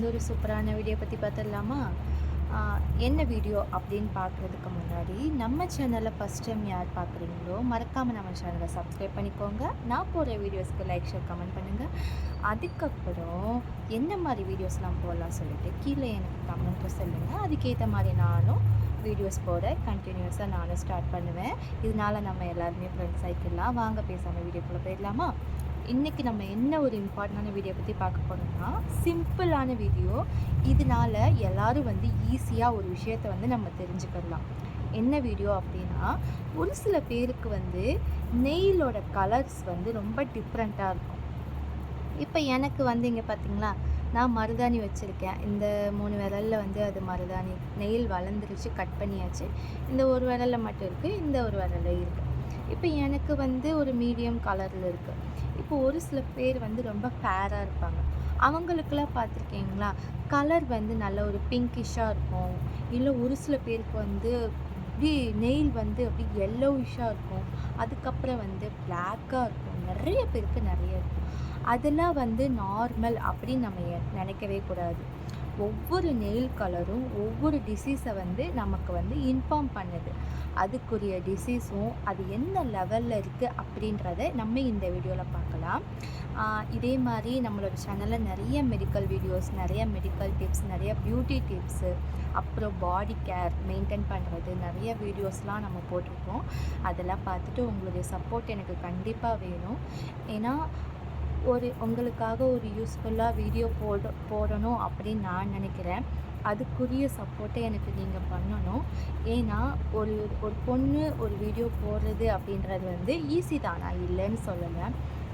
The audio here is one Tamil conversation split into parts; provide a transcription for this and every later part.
வந்து ஒரு சூப்பரான வீடியோ பற்றி பார்த்துடலாமா? என்ன வீடியோ அப்படின்னு பார்க்குறதுக்கு முன்னாடி நம்ம சேனலை ஃபஸ்ட் டைம் யார் பார்க்குறீங்களோ மறக்காமல் நம்ம சேனலை சப்ஸ்கிரைப் பண்ணிக்கோங்க. நான் போகிற வீடியோஸ்க்கு லைக் ஷேர் கமெண்ட் பண்ணுங்கள் அதுக்கப்புறம் என்ன மாதிரி வீடியோஸ்லாம் போடலாம் சொல்லிட்டு கீழே எனக்கு கமெண்ட்டு சொல்லுங்கள் அதுக்கேற்ற மாதிரி நானும் வீடியோஸ் போட கண்டினியூஸாக நானும் ஸ்டார்ட் பண்ணுவேன். இதனால் நம்ம எல்லாருமே ஃப்ரெண்ட்ஸ் ஆகிக்கலாம் வாங்க பேசாமல் வீடியோக்குள்ளே போயிடலாமா? இன்றைக்கி நம்ம என்ன ஒரு இம்பார்ட்டண்டான வீடியோ பற்றி பார்க்க போகிறோம்னா சிம்பிளான வீடியோ இதனால் எல்லோரும் வந்து ஈஸியாக ஒரு விஷயத்தை வந்து நம்ம தெரிஞ்சுக்கலாம். என்ன வீடியோ அப்படின்னா ஒரு சில பேருக்கு வந்து நெயிலோட கலர்ஸ் வந்து ரொம்ப டிஃப்ரெண்ட்டாக இருக்கும். இப்போ எனக்கு வந்து இங்கே பார்த்தீங்களா நான் மருதாணி வச்சுருக்கேன். இந்த மூணு விரலில் வந்து அது மருதாணி நெயில் வளர்ந்துருச்சு கட் பண்ணியாச்சு. இந்த ஒரு விரலில் மட்டும் இருக்குது இந்த ஒரு விரலில் இருக்குது இப்போ எனக்கு வந்து ஒரு மீடியம் கலரில் இருக்குது இப்போ ஒரு சில பேர் வந்து ரொம்ப ஃபேராக இருப்பாங்க. அவங்களுக்கெல்லாம் பார்த்துருக்கீங்களா? கலர் வந்து நல்ல ஒரு பிங்கிஷாக இருக்கும். இல்லை ஒரு சில பேருக்கு வந்து அப்படி நெயில் வந்து அப்படி எல்லோவிஷாக இருக்கும். அதுக்கப்புறம் வந்து பிளாக்காக இருக்கும். நிறைய பேருக்கு நிறைய இருக்கும். அதெல்லாம் வந்து நார்மல் அப்படின்னு நம்ம நினைக்கவே கூடாது. ஒவ்வொரு நெயில் கலரும் ஒவ்வொரு டிசீஸை வந்து நமக்கு வந்து இன்ஃபார்ம் பண்ணுது. அதுக்குரிய டிசீஸும் அது என்ன லெவலில் இருக்குது அப்படின்றத நம்ம இந்த வீடியோவில் பார்க்கலாம். இதே மாதிரி நம்மளோட சேனலில் நிறைய மெடிக்கல் வீடியோஸ் நிறைய மெடிக்கல் டிப்ஸ் நிறைய பியூட்டி டிப்ஸு அப்புறம் பாடி கேர் மெயின்டைன் பண்ணுறது நிறைய வீடியோஸ்லாம் நம்ம போட்டிருக்கோம். அதெல்லாம் பார்த்துட்டு உங்களுடைய சப்போர்ட் எனக்கு கண்டிப்பாக வேணும். ஏன்னா ஒரு உங்களுக்காக ஒரு யூஸ்ஃபுல்லாக வீடியோ போட போடணும் அப்படின்னு நான் நினைக்கிறேன். அதுக்குரிய சப்போர்ட்டை எனக்கு நீங்கள் பண்ணணும். ஏன்னா ஒரு ஒரு பொண்ணு ஒரு வீடியோ போடுறது அப்படின்றது வந்து ஈஸி தான்? நான் இல்லைன்னு சொல்லலை.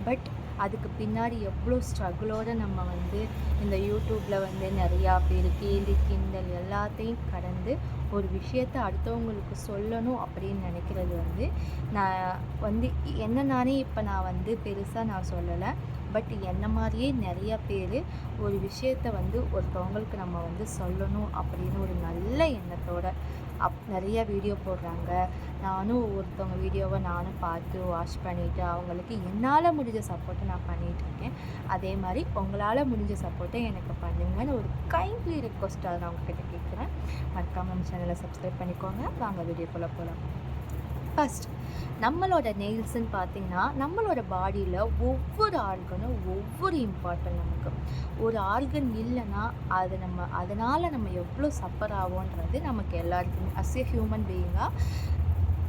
பட் அதுக்கு பின்னாடி எவ்வளோ ஸ்ட்ரகிளோடு நம்ம வந்து இந்த யூடியூப்பில் வந்து நிறையா பேர் கேலி கிண்டல் எல்லாத்தையும் கடந்து ஒரு விஷயத்தை அடுத்தவங்களுக்கு சொல்லணும் அப்படின்னு நினைக்கிறது வந்து நான் வந்து என்ன நானே இப்போ நான் வந்து பெருசாக நான் சொல்லலை. பட் என்ன மாதிரியே நிறைய பேர் ஒரு விஷயத்த வந்து ஒருத்தவங்களுக்கு நம்ம வந்து சொல்லணும் அப்படின்னு ஒரு நல்ல எண்ணத்தோட அப் நிறைய வீடியோ போடுறாங்க. நானும் ஒருத்தவங்க வீடியோவை நானும் பார்த்து வாட்ச் பண்ணிவிட்டு அவங்களுக்கு என்னால் முடிஞ்ச சப்போர்ட்டை நான் பண்ணிகிட்ருக்கேன் அதே மாதிரி உங்களால் முடிஞ்ச சப்போர்ட்டை எனக்கு பண்ணுங்கன்னு ஒரு கைண்ட்லி ரிக்வஸ்ட்டாக நான் உங்ககிட்ட கேட்குறேன் மறக்காமல் நம்ம சேனலை சப்ஸ்கிரைப் பண்ணிக்கோங்க. வாங்க வீடியோக்குள்ளே போகலாம் ஃபஸ்ட் நம்மளோட நெயில்ஸ்ன்னு பார்த்தீங்கன்னா நம்மளோட பாடியில் ஒவ்வொரு ஆர்கனும் ஒவ்வொரு இம்பார்ட்டன்ட் நமக்கு. ஒரு ஆர்கன் இல்லைன்னா அது நம்ம அதனால் நம்ம எவ்வளோ சஃபர் ஆகும்ன்றது நமக்கு எல்லாருக்குமே அஸ் எ ஹியூமன் பீயிங்காக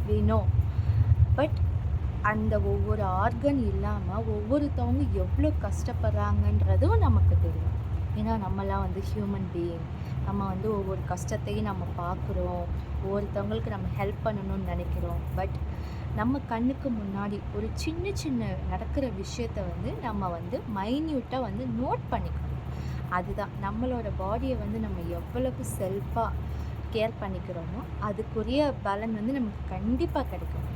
வேணும் பட் அந்த ஒவ்வொரு ஆர்கன் இல்லாமல் ஒவ்வொருத்தவங்க எவ்வளோ கஷ்டப்படுறாங்கன்றதும் நமக்கு தெரியும். ஏன்னா நம்மலாம் வந்து ஹியூமன் பீயிங் நம்ம வந்து ஒவ்வொரு கஷ்டத்தையும் நம்ம பார்க்குறோம். ஒவ்வொருத்தவங்களுக்கு நம்ம ஹெல்ப் பண்ணணும்னு நினைக்கிறோம். பட் நம்ம கண்ணுக்கு முன்னாடி ஒரு சின்ன சின்ன நடக்கிற விஷயத்த வந்து நம்ம வந்து மைன்யூட்டாக வந்து நோட் பண்ணிக்கணும். அதுதான். நம்மளோட பாடியை வந்து நம்ம எவ்வளவு செல்ஃபாக கேர் பண்ணிக்கிறோமோ அதுக்குரிய பலன் வந்து நமக்கு கண்டிப்பாக கிடைக்கும்.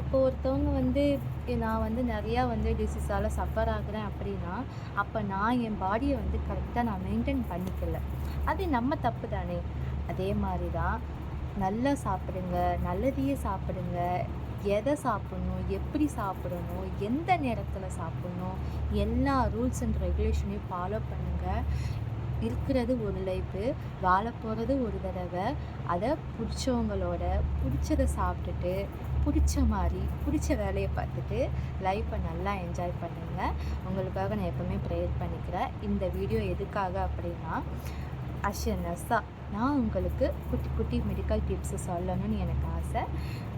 இப்போ ஒருத்தவங்க வந்து நான் வந்து நிறையா வந்து டிசீஸால் சஃபர் ஆகுறேன் அப்படின்னா அப்போ நான் என் பாடியை வந்து கரெக்டாக நான் மெயின்டைன் பண்ணிக்கல. அது நம்ம தப்பு தானே. அதே மாதிரி தான் நல்லா சாப்பிடுங்க நல்லதையே சாப்பிடுங்க எதை சாப்பிடணும் எப்படி சாப்பிடணும் எந்த நேரத்தில் சாப்பிடணும் எல்லா ரூல்ஸ் அண்ட் ரெகுலேஷனையும் ஃபாலோ பண்ணுங்கள் இருக்கிறது ஒரு லைஃபு வாழ போகிறது ஒரு தடவை. அதை பிடிச்சவங்களோட பிடிச்சதை சாப்பிட்டுட்டு பிடிச்ச மாதிரி பிடிச்ச வேலையை பார்த்துட்டு லைஃப்பை நல்லா என்ஜாய் பண்ணுங்கள் உங்களுக்காக நான் எப்போவுமே ப்ரேயர் பண்ணிக்கிறேன். இந்த வீடியோ எதுக்காக அப்படின்னா அஷனஸா நான் உங்களுக்கு குட்டி குட்டி மெடிக்கல் டிப்ஸு சொல்லணும்னு எனக்கு ஆசை.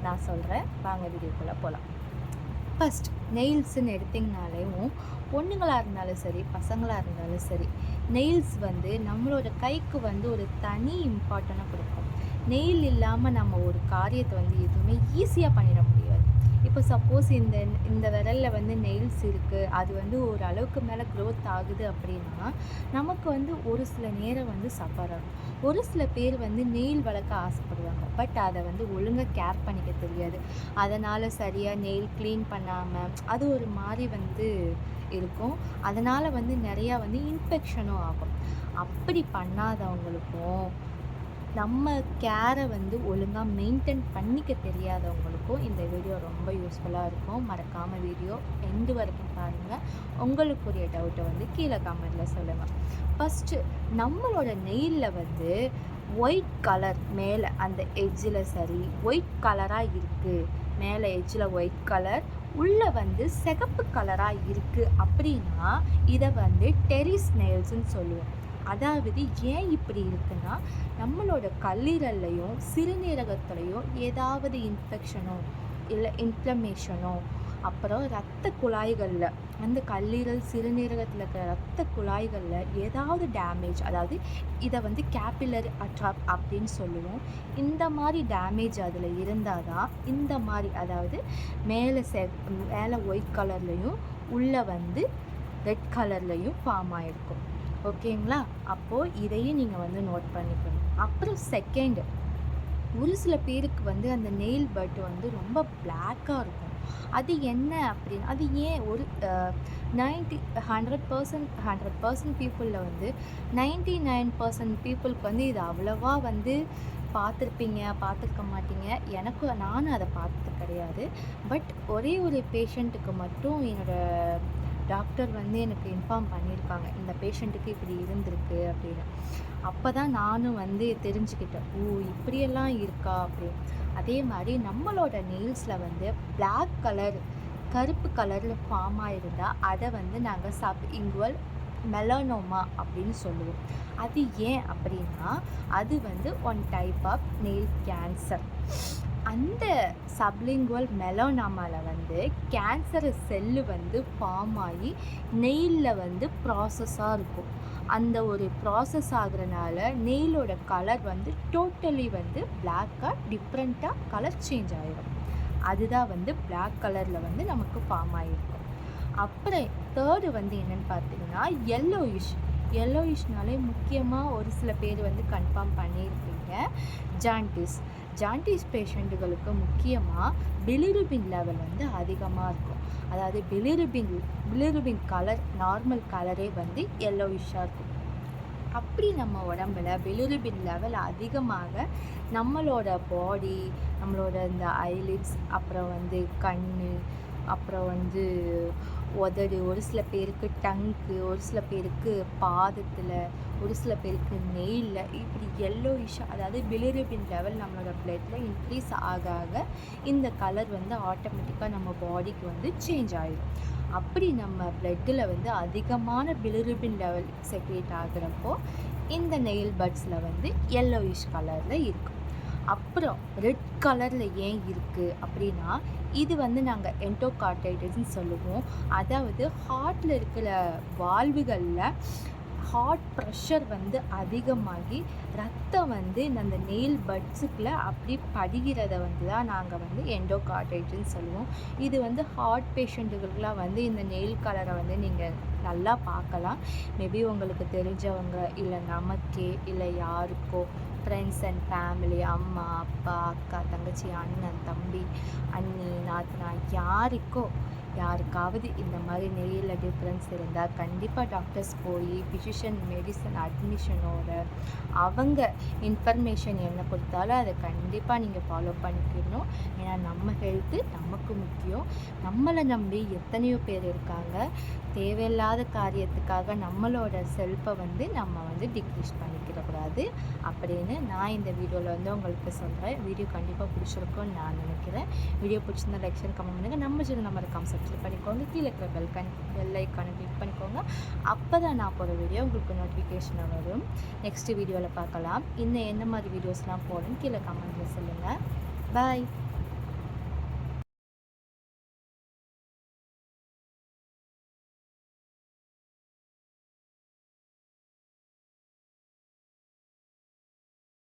நான் சொல்கிறேன் வாங்க வீடியோக்குள்ளே போகலாம் ஃபஸ்ட் நெயில்ஸ்ன்னு எடுத்திங்கனாலேயும் பொண்ணுங்களாக இருந்தாலும் சரி பசங்களாக இருந்தாலும் சரி நெயில்ஸ் வந்து நம்மளோட கைக்கு வந்து ஒரு தனி இம்பார்ட்டனாக கொடுக்கும். நெயில் இல்லாமல் நம்ம ஒரு காரியத்தை வந்து எதுவுமே ஈஸியாக பண்ணிட முடியாது. இப்போ சப்போஸ் இந்த இந்த விரலில் வந்து நெயில்ஸ் இருக்குது அது வந்து ஒரு அளவுக்கு மேலே க்ரோத் ஆகுது அப்படின்னா நமக்கு வந்து ஒரு சில நேரம் வந்து சஃபர் ஆகும். ஒரு சில பேர் வந்து நெயில் வளர்க்க ஆசைப்படுவாங்க. பட் அதை வந்து ஒழுங்காக கேர் பண்ணிக்க தெரியாது. அதனால் சரியாக நெயில் க்ளீன் பண்ணாமல் அது ஒரு மாதிரி வந்து இருக்கும். அதனால் வந்து நிறையா வந்து இன்ஃபெக்ஷனும் ஆகும். அப்படி பண்ணாதவங்களுக்கும் நம்ம கேரை வந்து ஒழுங்காக மெயின்டைன் பண்ணிக்க தெரியாதவங்களுக்கும் இந்த வீடியோ ரொம்ப யூஸ்ஃபுல்லாக இருக்கும். மறக்காமல் வீடியோ எண்டு வரைக்கும் பாருங்கள் உங்களுக்குரிய டவுட்டை வந்து கீழே கமெண்டில் சொல்லுங்கள் ஃபஸ்ட்டு நம்மளோட நெயிலில் வந்து ஒயிட் கலர் மேலே அந்த எஜ்ஜில் சரி ஒயிட் கலராக இருக்குது மேலே எஜ்ஜில் ஒயிட் கலர் உள்ளே வந்து சிகப்பு கலராக இருக்குது அப்படின்னா இதை வந்து டெரிஸ் நெயில்ஸ்ன்னு சொல்லுவோம். அதாவது ஏன் இப்படி இருக்குன்னா நம்மளோட கல்லீரல்லையும் சிறுநீரகத்துலையும் ஏதாவது இன்ஃபெக்ஷனோ இல்லை இன்ஃப்ளமேஷனோ அப்புறம் ரத்த குழாய்களில் அந்த கல்லீரல் சிறுநீரகத்தில் இருக்கிற ரத்த குழாய்களில் ஏதாவது டேமேஜ் அதாவது இதை வந்து கேப்பிலர் அட்ராப் அப்படின்னு சொல்லுவோம். இந்த மாதிரி டேமேஜ் அதில் இருந்தால் தான் இந்த மாதிரி அதாவது மேலே செ மேலே ஒயிட் கலர்லேயும் உள்ளே வந்து ரெட் கலர்லேயும் ஃபார்ம் ஆகிருக்கும் ஓகேங்களா? அப்போது இதையும் நீங்கள் வந்து நோட் பண்ணிக்கணும். அப்புறம் செகண்டு ஒரு சில பேருக்கு வந்து அந்த நெயில் பட்டு வந்து ரொம்ப பிளாக்காக இருக்கும். அது என்ன அப்படின்னு அது ஏன் ஒரு ninety hundred percent hundred percent பீப்புளில் வந்து நைன்டி நைன் பர்சன்ட் பீப்புளுக்கு வந்து இது அவ்வளோவா வந்து பார்த்துருப்பீங்க பார்த்துருக்க மாட்டீங்க. எனக்கு நானும் அதை பார்த்தது கிடையாது. பட் ஒரே ஒரு பேஷண்ட்டுக்கு மட்டும் என்னோடய டாக்டர் வந்து எனக்கு இன்ஃபார்ம் பண்ணியிருக்காங்க. இந்த பேஷண்ட்டுக்கு இப்படி இருந்திருக்கு அப்படின்னு. அப்போ தான் நானும் வந்து தெரிஞ்சுக்கிட்டேன். ஓ இப்படியெல்லாம் இருக்கா அப்படின்னு. அதே மாதிரி நம்மளோட நெயில்ஸில் வந்து பிளாக் கலர் கருப்பு கலரில் ஃபார்ம் ஆகிருந்தால் அதை வந்து நாங்கள் சப் இங்குவல் மெலனோமா அப்படின்னு சொல்லுவோம். அது ஏன் அப்படின்னா அது வந்து one type of nail cancer அந்த சப்லிங்குவல் மெலோனாமாவில் வந்து கேன்சர் செல்லு வந்து ஃபார்ம் ஆகி நெயிலில் வந்து ப்ராசஸாக இருக்கும். அந்த ஒரு ப்ராசஸ் ஆகுறனால நெயிலோட கலர் வந்து டோட்டலி வந்து பிளாக்காக டிஃப்ரெண்ட்டாக கலர் சேஞ்ச் ஆகிடும் அதுதான் வந்து பிளாக் கலரில் வந்து நமக்கு ஃபார்ம் ஆகிருக்கும் அப்புறம் தேர்டு வந்து என்னென்னு பார்த்தீங்கன்னா எல்லோயிஷ் எல்லோயிஷ்னாலே முக்கியமாக ஒரு சில பேர் வந்து கன்ஃபார்ம் பண்ணியிருப்பீங்க. ஜாண்டிஸ் ஜாண்டிஸ் பேஷண்ட்டுகளுக்கு முக்கியமாக பிலிருபின் லெவல் வந்து அதிகமாக இருக்கும். அதாவது பிலிருபின் பிலிருபின் கலர் நார்மல் கலரே வந்து எல்லோயிஷாக இருக்கும். அப்படி நம்ம உடம்புல பிலிருபின் லெவல் அதிகமாக நம்மளோட பாடி நம்மளோட இந்த ஐலிட்ஸ் அப்புறம் வந்து கண் அப்புறம் வந்து உதடு ஒரு சில பேருக்கு டங்க்கு ஒரு சில பேருக்கு பாதத்தில் ஒரு சில பேருக்கு நெயிலில் இப்படி எல்லோயிஷாக அதாவது பிலிரபின் லெவல் நம்மளோட பிளட்டில் இன்க்ரீஸ் ஆக ஆக இந்த கலர் வந்து ஆட்டோமேட்டிக்காக நம்ம பாடிக்கு வந்து சேஞ்ச் ஆகிடும் அப்படி நம்ம பிளட்டில் வந்து அதிகமான பிலிருபின் லெவல் செக்ரேட் ஆகிறப்போ இந்த நெயில் பட்ஸில் வந்து எல்லோயிஷ் கலரில் இருக்கும். அப்புறம் ரெட் கலரில் ஏன் இருக்குது அப்படின்னா இது வந்து நாங்கள் என்டோகார்டைட்டிஸ்ன்னு சொல்லுவோம். அதாவது ஹார்ட்டில் இருக்கிற வால்வுகளில் ஹார்ட் ப்ரெஷர் வந்து அதிகமாகி ரத்தம் வந்து அந்த நெயில் பட்ஸுக்குள்ளே அப்படி படிகிறத வந்து தான் நாங்கள் வந்து எண்டோகார்டைட்ஸ்ன்னு சொல்லுவோம். இது வந்து ஹார்ட் பேஷண்ட்டுகளுக்கெலாம் வந்து இந்த நெயில் கலரை வந்து நீங்கள் நல்லா பார்க்கலாம். மேபி உங்களுக்கு தெரிஞ்சவங்க இல்லை நமக்கே இல்லை யாருக்கோ ஃப்ரெண்ட்ஸ் அண்ட் ஃபேமிலி அம்மா அப்பா அக்கா தங்கச்சி அண்ணன் தம்பி அண்ணி நாத்தனா யாருக்கோ யாருக்காவது இந்த மாதிரி நெய்யில் டிஃப்ரென்ஸ் இருந்தால் கண்டிப்பாக டாக்டர்ஸ் போய் ஃபிசிஷியன் மெடிசன் அட்மிஷனோட அவங்க இன்ஃபர்மேஷன் என்ன கொடுத்தாலும் அதை கண்டிப்பாக நீங்கள் ஃபாலோ பண்ணிக்கணும். ஏன்னா நம்ம ஹெல்த்து நமக்கு முக்கியம். நம்மளை நம்பி எத்தனையோ பேர் இருக்காங்க. தேவையில்லாத காரியத்துக்காக நம்மளோட செல்ஃபை வந்து நம்ம வந்து டிக்ரீஸ் பண்ணிக்கிடக்கூடாது அப்படின்னு நான் இந்த வீடியோவில் வந்து உங்களுக்கு சொல்கிறேன் வீடியோ கண்டிப்பாக பிடிச்சிருக்கும்னு நான் நினைக்கிறேன். வீடியோ பிடிச்சிருந்தா லைக் கமெண்ட் பண்ணுங்கள் நம்ம சேனல் நம்ம இருக்காமல் கிளிக் பண்ணிக்கோங்க. கீழே இருக்கிற பெல் கன் பெல் ஐக்கானை கிளிக் பண்ணிக்கோங்க. அப்போ தான் நான் போகிற வீடியோ உங்களுக்கு நோட்டிஃபிகேஷன் வரும். நெக்ஸ்ட் வீடியோவில் பார்க்கலாம். இன்னும் என்ன மாதிரி வீடியோஸ்லாம் போடணும் கீழே கமெண்ட்டில் சொல்லுங்கள் பாய்